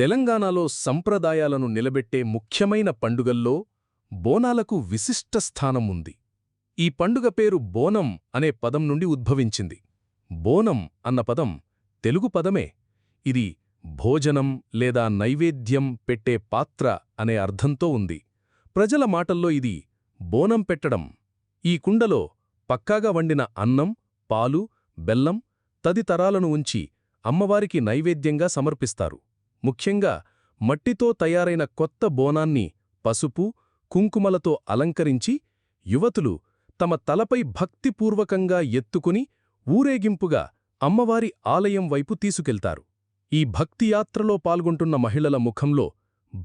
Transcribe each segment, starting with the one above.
తెలంగాణలో సంప్రదాయాలను నిలబెట్టే ముఖ్యమైన పండుగల్లో బోనాలకు విశిష్ట స్థానం ఉంది. ఈ పండుగ పేరు బోనం అనే పదం నుండి ఉద్భవించింది. బోనం అన్న పదం తెలుగు పదమే. ఇది భోజనం లేదా నైవేద్యం పెట్టే పాత్ర అనే అర్థంతో ఉంది. ప్రజల మాటల్లో ఇది బోనం పెట్టడం. ఈ కుండలో పక్కాగా వండిన అన్నం పాలు బెల్లం తదితరాలను ఉంచి అమ్మవారికి నైవేద్యంగా సమర్పిస్తారు. ముఖ్యంగా మట్టితో తయారైన కొత్త బోనాన్ని పసుపు కుంకుమలతో అలంకరించి యువతులు తమ తలపై భక్తిపూర్వకంగా ఎత్తుకుని ఊరేగింపుగా అమ్మవారి ఆలయం వైపు తీసుకెళ్తారు. ఈ భక్తియాత్రలో పాల్గొంటున్న మహిళల ముఖంలో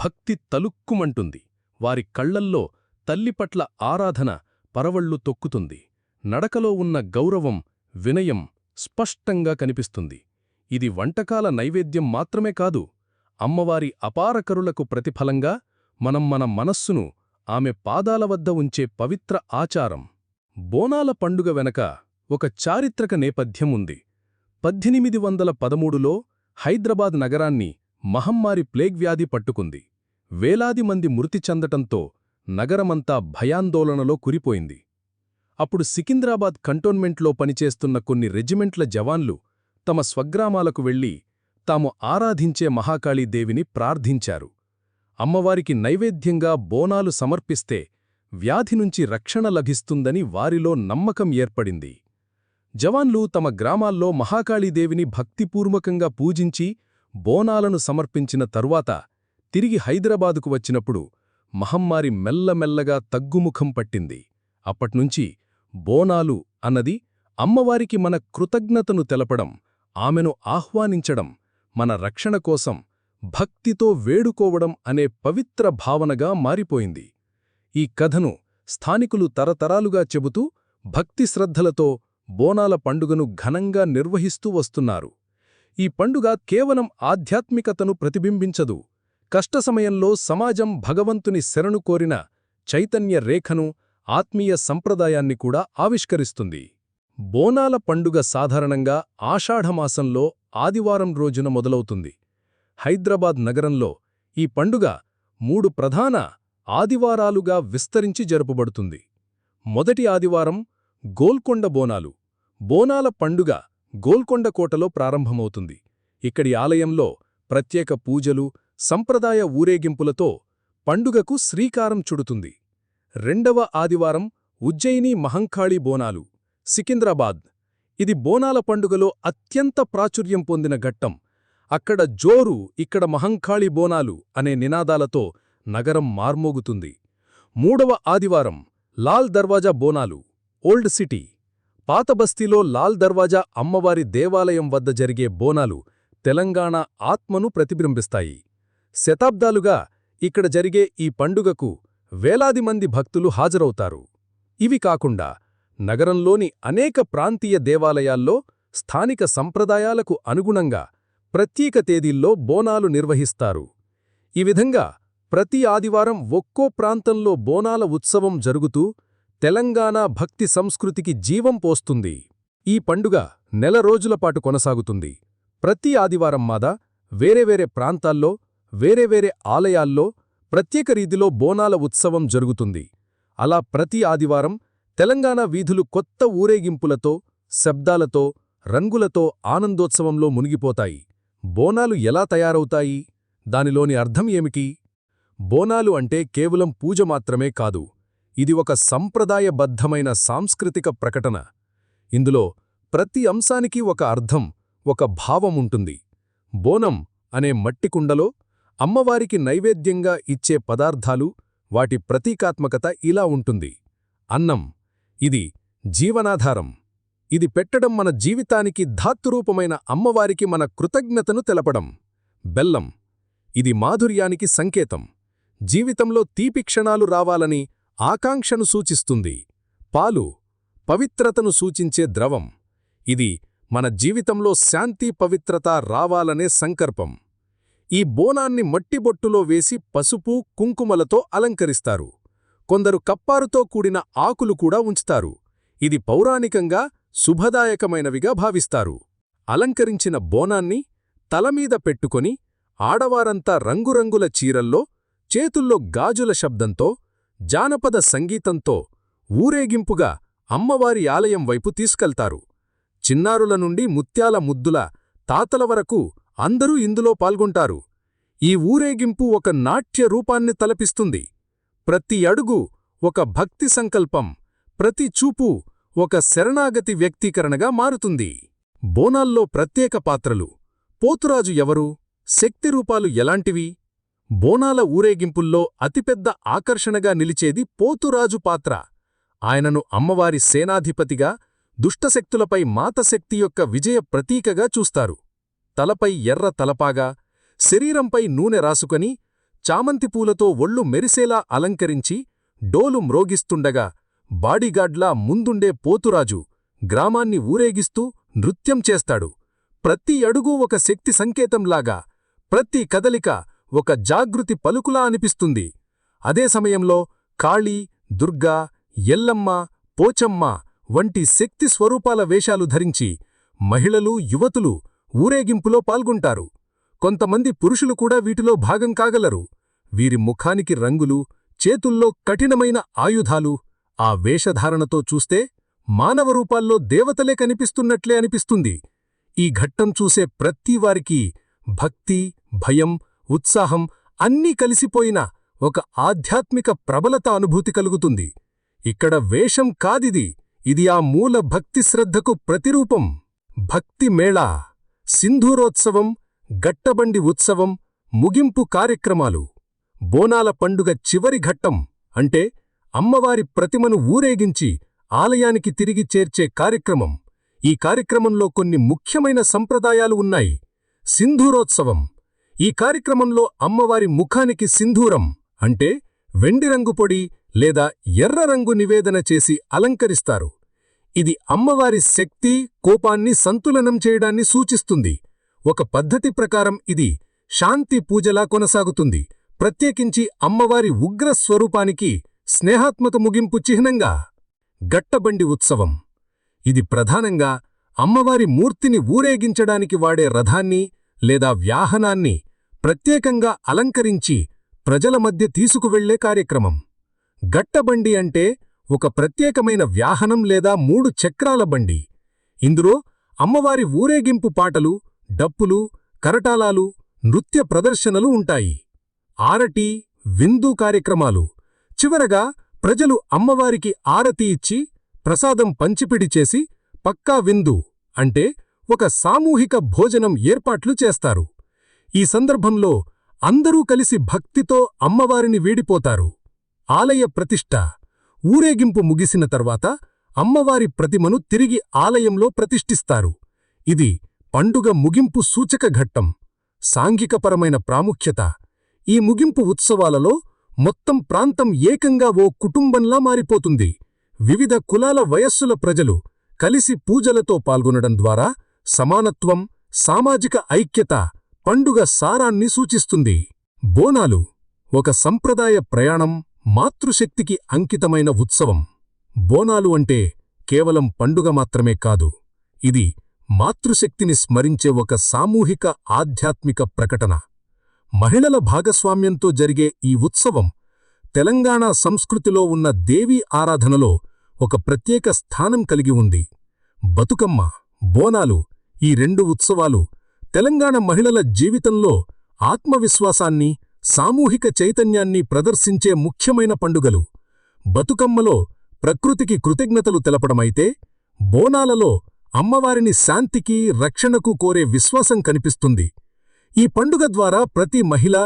భక్తి తలుక్కుమంటుంది. వారి కళ్ళల్లో తల్లిపట్ల ఆరాధన పరవళ్ళు తొక్కుతుంది. నడకలో ఉన్న గౌరవం వినయం స్పష్టంగా కనిపిస్తుంది. ఇది వంటకాల నైవేద్యం మాత్రమే కాదు అమ్మవారి అపారకరులకు ప్రతిఫలంగా మనం మన మనస్సును ఆమె పాదాల వద్ద ఉంచే పవిత్ర ఆచారం. బోనాల పండుగ వెనక ఒక చారిత్రక నేపథ్యం ఉంది. పద్దెనిమిది వందల పదమూడులో హైదరాబాద్ నగరాన్ని మహమ్మారి ప్లేగ్ వ్యాధి పట్టుకుంది. వేలాది మంది మృతి చెందటంతో నగరమంతా భయాందోళనలో కురిపోయింది. అప్పుడు సికింద్రాబాద్ కంటోన్మెంట్లో పనిచేస్తున్న కొన్ని రెజిమెంట్ల జవాన్లు తమ స్వగ్రామాలకు వెళ్ళి తాము ఆరాధించే మహాకాళీదేవిని ప్రార్థించారు. అమ్మవారికి నైవేద్యంగా బోనాలు సమర్పిస్తే వ్యాధి నుంచి రక్షణ లభిస్తుందని వారిలో నమ్మకం ఏర్పడింది. జవాన్లు తమ గ్రామాల్లో మహాకాళీదేవిని భక్తిపూర్వకంగా పూజించి బోనాలను సమర్పించిన తరువాత తిరిగి హైదరాబాదుకు వచ్చినప్పుడు మహమ్మారి మెల్లమెల్లగా తగ్గుముఖం పట్టింది. అప్పట్నుంచి బోనాలు అన్నది అమ్మవారికి మన కృతజ్ఞతను తెలపడం ఆమెను ఆహ్వానించడం మన రక్షణ కోసం భక్తితో వేడుకోవడం అనే పవిత్ర భావనగా మారిపోయింది. ఈ కథను స్థానికులు తరతరాలుగా చెబుతూ భక్తి శ్రద్ధలతో బోనాల పండుగను ఘనంగా నిర్వహిస్తూ వస్తున్నారు. ఈ పండుగ కేవలం ఆధ్యాత్మికతను ప్రతిబింబించదు. కష్ట సమయంలో సమాజం భగవంతుని శరణు కోరిన చైతన్య రేఖను ఆత్మీయ సంప్రదాయాన్ని కూడా ఆవిష్కరిస్తుంది. బోనాల పండుగ సాధారణంగా ఆషాఢమాసంలో ఆదివారం రోజున మొదలవుతుంది. హైదరాబాద్ నగరంలో ఈ పండుగ మూడు ప్రధాన ఆదివారాలుగా విస్తరించి జరుపబడుతుంది. మొదటి ఆదివారం గోల్కొండ బోనాలు. బోనాల పండుగ గోల్కొండ కోటలో ప్రారంభమవుతుంది. ఇక్కడి ఆలయంలో ప్రత్యేక పూజలు సంప్రదాయ ఊరేగింపులతో పండుగకు శ్రీకారం చుడుతుంది. రెండవ ఆదివారం ఉజ్జయిని మహంకాళి బోనాలు. సికింద్రాబాద్ ఇది బోనాల పండుగలో అత్యంత ప్రాచుర్యం పొందిన ఘట్టం. అక్కడ జోరు ఇక్కడ మహంకాళి బోనాలు అనే నినాదాలతో నగరం మార్మోగుతుంది. మూడవ ఆదివారం లాల్ దర్వాజా బోనాలు ఓల్డ్ సిటీ. పాత బస్తీలో లాల్ దర్వాజా అమ్మవారి దేవాలయం వద్ద జరిగే బోనాలు తెలంగాణ ఆత్మను ప్రతిబింబిస్తాయి. శతాబ్దాలుగా ఇక్కడ జరిగే ఈ పండుగకు వేలాది మంది భక్తులు హాజరవుతారు. ఇవి కాకుండా నగరంలోని అనేక ప్రాంతీయ దేవాలయాల్లో స్థానిక సంప్రదాయాలకు అనుగుణంగా ప్రత్యేక తేదీల్లో బోనాలు నిర్వహిస్తారు. ఈ విధంగా ప్రతి ఆదివారం ఒక్కో ప్రాంతంలో బోనాల ఉత్సవం జరుగుతూ తెలంగాణ భక్తి సంస్కృతికి జీవం పోస్తుంది. ఈ పండుగ నెల రోజులపాటు కొనసాగుతుంది. ప్రతి ఆదివారం మాద వేరే వేరే ప్రాంతాల్లో వేరే వేరే ఆలయాల్లో ప్రత్యేక రీతిలో బోనాల ఉత్సవం జరుగుతుంది. అలా ప్రతి ఆదివారం తెలంగాణ వీధులు కొత్త ఊరేగింపులతో శబ్దాలతో రంగులతో ఆనందోత్సవంలో మునిగిపోతాయి. బోనాలు ఎలా తయారవుతాయి? దానిలోని అర్థం ఏమిటి? బోనాలు అంటే కేవలం పూజ మాత్రమే కాదు ఇది ఒక సంప్రదాయబద్ధమైన సాంస్కృతిక ప్రకటన. ఇందులో ప్రతి అంశానికి ఒక అర్థం ఒక భావముంటుంది బోనం అనే మట్టికుండలో అమ్మవారికి నైవేద్యంగా ఇచ్చే పదార్థాలు వాటి ప్రతీకాత్మకత ఇలా ఉంటుంది. అన్నం ఇది జీవనాధారం. ఇది పెట్టడం మన జీవితానికి ధాతురూపమైన అమ్మవారికి మన కృతజ్ఞతను తెలపడం. బెల్లం. ఇది మాధుర్యానికి సంకేతం. జీవితంలో తీపి క్షణాలు రావాలని ఆకాంక్షను సూచిస్తుంది. పాలు. పవిత్రతను సూచించే ద్రవం. ఇది మన జీవితంలో శాంతి పవిత్రత రావాలనే సంకల్పం. ఈ బోనాన్ని మట్టిబొట్టులో వేసి పసుపు కుంకుమలతో అలంకరిస్తారు. కొందరు కప్పారుతో కూడిన ఆకులు కూడా ఉంచుతారు. ఇది పౌరాణికంగా శుభదాయకమైనవిగా భావిస్తారు. అలంకరించిన బోనాన్ని తలమీద పెట్టుకొని ఆడవారంతా రంగురంగుల చీరల్లో చేతుల్లో గాజుల శబ్దంతో జానపద సంగీతంతో ఊరేగింపుగా అమ్మవారి ఆలయం వైపు తీసుకెళ్తారు. చిన్నారుల నుండి ముత్యాల ముద్దుల తాతల వరకు అందరూ ఇందులో పాల్గొంటారు. ఈ ఊరేగింపు ఒక నాట్య రూపాన్ని తలపిస్తుంది. ప్రతి అడుగు ఒక భక్తి సంకల్పం ప్రతి చూపు ఒక శరణాగతి వ్యక్తీకరణగా మారుతుంది. బోనాల్లో ప్రత్యేక పాత్రలు. పోతురాజు ఎవరు? శక్తి రూపాలు ఎలాంటివి? బోనాల ఊరేగింపుల్లో అతిపెద్ద ఆకర్షణగా నిలిచేది పోతురాజు పాత్ర. ఆయనను అమ్మవారి సేనాధిపతిగా దుష్టశక్తులపై మాతశక్తి యొక్క విజయ ప్రతీకగా చూస్తారు. తలపై ఎర్ర తలపాగా శరీరంపై నూనె రాసుకొని చామంతి పూలతో ఒళ్ళు మెరిసేలా అలంకరించి డోలు మ్రోగిస్తుండగా బాడీగాడ్లా ముందుండే పోతురాజు గ్రామాన్ని ఊరేగిస్తూ నృత్యం చేస్తాడు. ప్రతి అడుగు ఒక శక్తి సంకేతంలాగా ప్రతి కదలిక ఒక జాగృతి పలుకులా అనిపిస్తుంది. అదే సమయంలో కాళీ దుర్గా ఎల్లమ్మ పోచమ్మ వంటి శక్తి స్వరూపాల వేషాలు ధరించి మహిళలు యువతులు ఊరేగింపులో పాల్గొంటారు. కొంతమంది పురుషులు కూడా వీటిలో భాగం కాగలరు. వీరి ముఖానికి రంగులు చేతుల్లో కఠినమైన ఆయుధాలు ఆ వేషధారణతో చూస్తే మానవ రూపాల్లో దేవతలే కనిపిస్తున్నట్లే అనిపిస్తుంది. ఈ ఘట్టం చూసే ప్రతివారికి భక్తి భయం ఉత్సాహం అన్నీ కలిసిపోయిన ఒక ఆధ్యాత్మిక ప్రబలత అనుభూతి కలుగుతుంది. ఇక్కడ వేషం కాదిది ఇది ఆ మూల భక్తి శ్రద్ధకు ప్రతిరూపం. భక్తి మేళా సింధూరోత్సవం గట్టబండి ఉత్సవం ముగింపు కార్యక్రమాలు బోనాల పండుగ చివరి ఘట్టం అంటే అమ్మవారి ప్రతిమను ఊరేగించి ఆలయానికి తిరిగి చేర్చే కార్యక్రమం. ఈ కార్యక్రమంలో కొన్ని ముఖ్యమైన సంప్రదాయాలు ఉన్నాయి. సింధూరోత్సవం. ఈ కార్యక్రమంలో అమ్మవారి ముఖానికి సింధూరం అంటే వెండి రంగు పొడి లేదా ఎర్ర రంగు నివేదన చేసి అలంకరిస్తారు. ఇది అమ్మవారి శక్తి కోపాన్ని సంతులనం చేయడాన్ని సూచిస్తుంది. ఒక పద్ధతి ప్రకారం ఇది శాంతి పూజలా కొనసాగుతుంది. ప్రత్యేకించి అమ్మవారి ఉగ్ర స్వరూపానికి స్నేహాత్మక ముగింపు చిహ్నంగా. గట్టబండి ఉత్సవం. ఇది ప్రధానంగా అమ్మవారి మూర్తిని ఊరేగించడానికి వాడే రథాన్ని లేదా వ్యాహనాన్ని ప్రత్యేకంగా అలంకరించి ప్రజల మధ్య తీసుకువెళ్ళే కార్యక్రమం. గట్టబండి అంటే ఒక ప్రత్యేకమైన వ్యాహనం లేదా మూడు చక్రాల బండి. ఇందులో అమ్మవారి ఊరేగింపు పాటలు డప్పులు కరటాలాలు నృత్య ప్రదర్శనలు ఉంటాయి. ఆరటి విందు కార్యక్రమాలు. చివరగా ప్రజలు అమ్మవారికి ఆరతి ఇచ్చి ప్రసాదం పంచిపిడి చేసి పక్కా విందు అంటే ఒక సామూహిక భోజనం ఏర్పాట్లు చేస్తారు. ఈ సందర్భంలో అందరూ కలిసి భక్తితో అమ్మవారిని వీడిపోతారు. ఆలయ ప్రతిష్ఠ ఊరేగింపు ముగిసిన తర్వాత అమ్మవారి ప్రతిమను తిరిగి ఆలయంలో ప్రతిష్ఠిస్తారు. ఇది పండుగ ముగింపు సూచక ఘట్టం సాంఘికపరమైన ప్రాముఖ్యత. ఈ ముగింపు ఉత్సవాలలో మొత్తం ప్రాంతం ఏకంగా ఓ కుటుంబంలా మారిపోతుంది. వివిధ కులాల వయస్సుల ప్రజలు కలిసి పూజలతో పాల్గొనడం ద్వారా సమానత్వం సామాజిక ఐక్యత పండుగ సారాన్ని సూచిస్తుంది. బోనాలు ఒక సంప్రదాయ ప్రయాణం మాతృశక్తికి అంకితమైన ఉత్సవం. బోనాలు అంటే కేవలం పండుగ మాత్రమే కాదు ఇది మాతృశక్తిని స్మరించే ఒక సామూహిక ఆధ్యాత్మిక ప్రకటన. మహిళల భాగస్వామ్యంతో జరిగే ఈ ఉత్సవం తెలంగాణ సంస్కృతిలో ఉన్న దేవీ ఆరాధనలో ఒక ప్రత్యేక స్థానం కలిగి ఉంది. బతుకమ్మ బోనాలు ఈ రెండు ఉత్సవాలు తెలంగాణ మహిళల జీవితంలో ఆత్మవిశ్వాసాన్ని సామూహిక చైతన్యాన్ని ప్రదర్శించే ముఖ్యమైన పండుగలు. బతుకమ్మలో ప్రకృతికి కృతజ్ఞతలు తెలపడమైతే బోనాలలో అమ్మవారిని శాంతికి రక్షణకు కోరే విశ్వాసం కనిపిస్తుంది. ఈ పండుగ ద్వారా ప్రతి మహిళ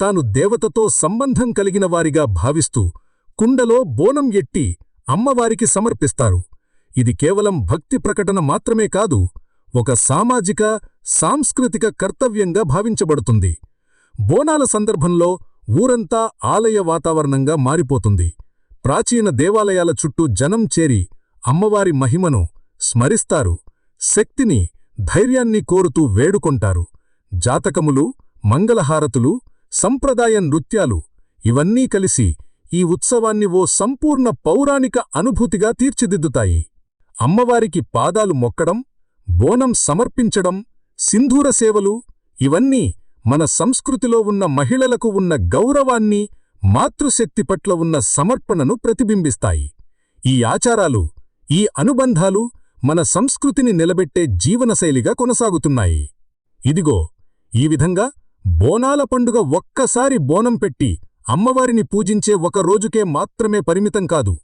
తాను దేవతతో సంబంధం కలిగిన వారిగా భావిస్తూ కుండలో బోనం ఎట్టి అమ్మవారికి సమర్పిస్తారు. ఇది కేవలం భక్తి ప్రకటన మాత్రమే కాదు ఒక సామాజిక సాంస్కృతిక కర్తవ్యంగా భావించబడుతుంది. బోనాల సందర్భంలో ఊరంతా ఆలయ వాతావరణంగా మారిపోతుంది. ప్రాచీన దేవాలయాల చుట్టూ జనం చేరి అమ్మవారి మహిమను స్మరిస్తారు. శక్తిని ధైర్యాన్ని కోరుతూ వేడుకొంటారు. జాతకములు మంగళహారతులు సంప్రదాయ నృత్యాలు ఇవన్నీ కలిసి ఈ ఉత్సవాన్ని ఓ సంపూర్ణ పౌరాణిక అనుభూతిగా తీర్చిదిద్దుతాయి. అమ్మవారికి పాదాలు మొక్కడం బోనం సమర్పించడం సింధూర సేవలు ఇవన్నీ మన సంస్కృతిలో ఉన్న మహిళలకు ఉన్న గౌరవాన్ని మాతృశక్తి పట్ల ఉన్న సమర్పణను ప్రతిబింబిస్తాయి. ఈ ఆచారాలు ఈ అనుబంధాలు మన సంస్కృతిని నిలబెట్టే జీవనశైలిగా కొనసాగుతున్నాయి. ఇదిగో ఈ విధంగా బోనాల పండుగ ఒక్కసారి బోనం పెట్టి అమ్మవారిని పూజించే ఒక రోజుకే మాత్రమే పరిమితం కాదు.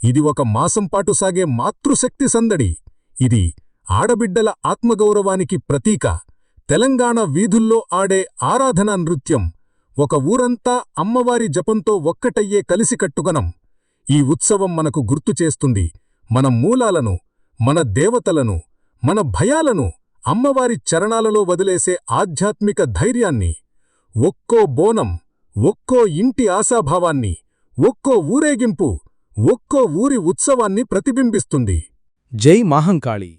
ఇది ఒక మాసంపాటు సాగే మాతృశక్తి సందడి. ఇది ఆడబిడ్డల ఆత్మగౌరవానికి ప్రతీక. తెలంగాణ వీధుల్లో ఆడే ఆరాధనా నృత్యం ఒక ఊరంతా అమ్మవారి జపంతో ఒక్కటయ్యే కలిసికట్టుగనం. ఈ ఉత్సవం మనకు గుర్తు చేస్తుంది. మన మూలాలను మన దేవతలను మన భయాలను అమ్మవారి చరణాలలో వదిలేసే ఆధ్యాత్మిక ధైర్యాన్ని ఒక్కో బోనం ఒక్కో ఇంటి ఆశాభావాన్ని ఒక్కో ఊరేగింపు ఒక్కో ఊరి ఉత్సవాన్ని ప్రతిబింబిస్తుంది. జై మాహంకాళి.